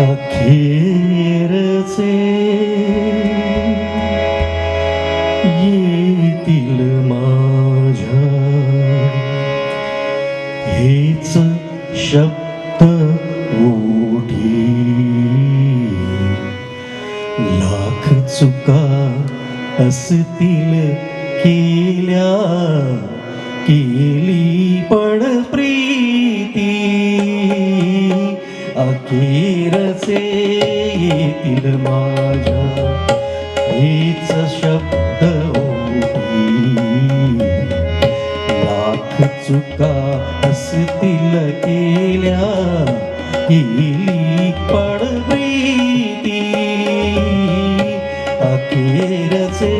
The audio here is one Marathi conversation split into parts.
अखेरचे येतील माझ्या. हेच शब्द ओढी लाख चुका असतील केल्या केली पण प्रीती. अखेरसे येतील माझ्या हीच शब्द लाख चुका असतील केल्या केली पडवी ती अखेरचे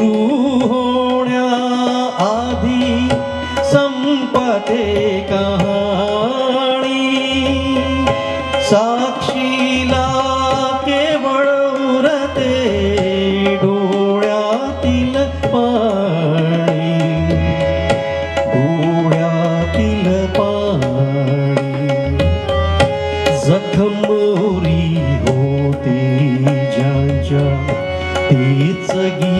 सुरू होण्याआधी संपते कहाणी साक्षीला केवळ उरते डोळ्यातील पाणी। डोळ्यातील पाणी। जखमोरी होती ज्यांच्या तेच गी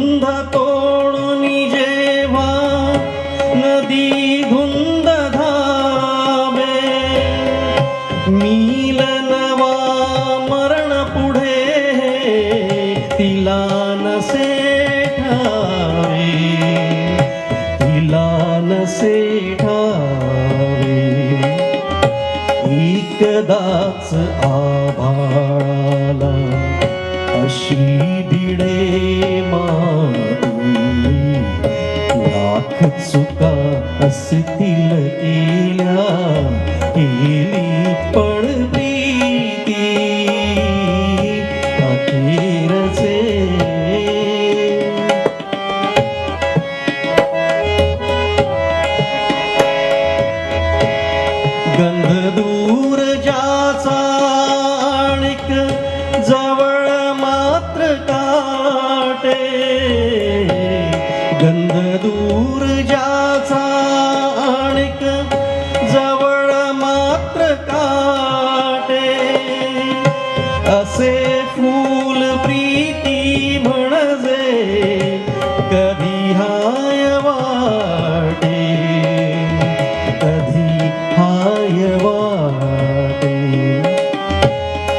बंध तोडून जेव्हा नदी धुंद धावे मिलनवा मरण पुढे तिला नसे ठावे तिला नसे ठावे एकदाच आ लाख चुका असतील केल्या केली पण प्रीती अखेरचे गंध दूर ज्याचा जवळ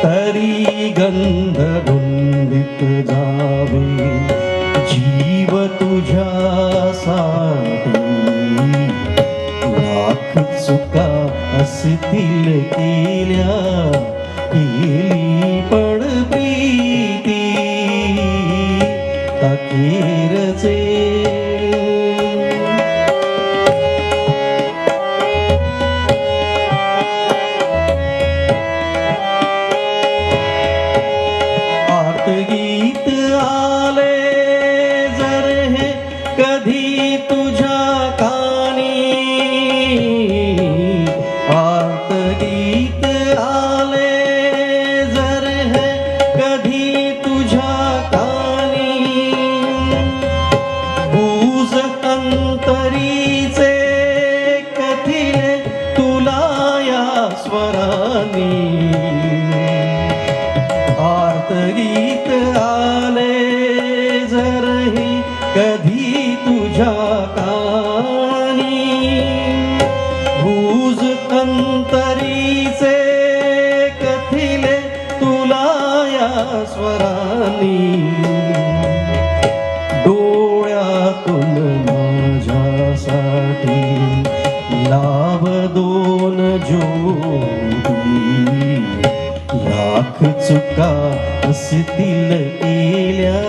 तरी गंध धुंदित जावे जीव तुझ्यासाठी लाख चुका असतील केल्या केली कधी तुझ्या कानी भूज अंतरीचे कथिले तुला या स्वरानी. डोळ्यातून माझ्यासाठी लाभ दोन जोडी लाख चुका असतील केल्या